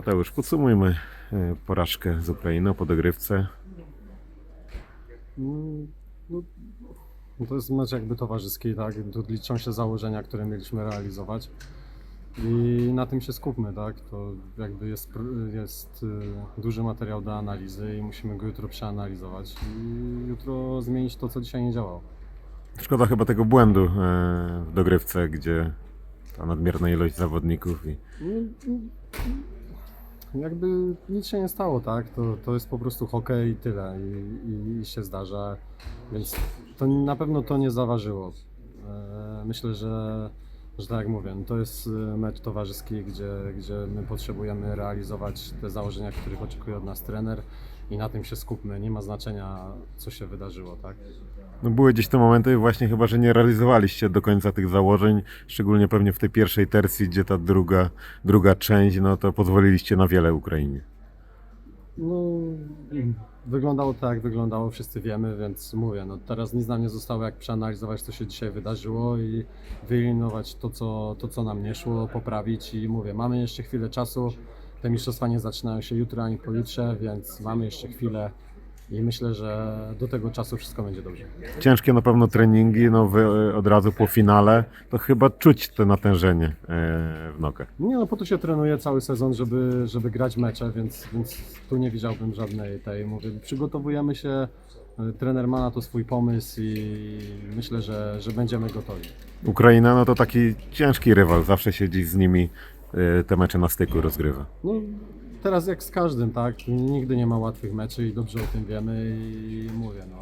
Mateusz, podsumujmy e, porażkę z Ukrainą po dogrywce. Mm, No, no to jest mecz jakby towarzyski, tak? Tu liczą się założenia, które mieliśmy realizować. I na tym się skupmy, tak? To jakby jest, jest y, duży materiał do analizy i musimy go jutro przeanalizować i jutro zmienić to, co dzisiaj nie działało. Szkoda chyba tego błędu e, w dogrywce, gdzie ta nadmierna ilość zawodników i Jakby nic się nie stało, tak? To, to jest po prostu hokej i tyle i, i, się zdarza, więc to na pewno to nie zaważyło. E, Myślę, że, że tak jak mówię, no to jest e, mecz towarzyski, gdzie, gdzie my potrzebujemy realizować te założenia, których oczekuje od nas trener i na tym się skupmy. Nie ma znaczenia, co się wydarzyło, tak? no były gdzieś te momenty właśnie chyba, że nie realizowaliście do końca tych założeń, szczególnie pewnie w tej pierwszej tercji, gdzie ta druga, druga część, no to pozwoliliście na wiele Ukrainie. No, wyglądało tak, jak wyglądało, wszyscy wiemy, więc mówię, no teraz nic nam nie zostało jak przeanalizować, co się dzisiaj wydarzyło i wyeliminować to, co, to, co nam nie szło, poprawić i mówię, mamy jeszcze chwilę czasu, te mistrzostwa nie zaczynają się jutro ani pojutrze, więc mamy jeszcze chwilę i myślę, że do tego czasu wszystko będzie dobrze. Ciężkie na pewno treningi, no wy e, od razu po finale, to chyba czuć to natężenie e, w nogach. Nie no, po to się trenuje cały sezon, żeby, żeby grać mecze, więc, więc tu nie widziałbym żadnej tej, mówię, przygotowujemy się, y, trener ma na to swój pomysł i myślę, że, że będziemy gotowi. Ukraina, no to taki ciężki rywal, zawsze się dziś z nimi e, te mecze na styku rozgrywa. No, teraz jak z każdym, tak, nigdy nie ma łatwych meczy i dobrze o tym wiemy i mówię, no,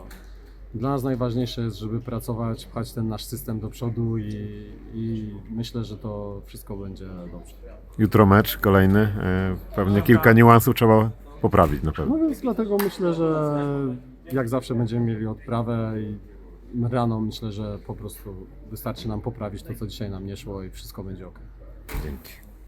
dla nas najważniejsze jest, żeby pracować, pchać ten nasz system do przodu i, i myślę, że to wszystko będzie dobrze. Jutro mecz kolejny, e, pewnie kilka niuansów trzeba poprawić na pewno. No więc dlatego myślę, że jak zawsze będziemy mieli odprawę i rano myślę, że po prostu wystarczy nam poprawić to, co dzisiaj nam nie szło i wszystko będzie ok. Dzięki.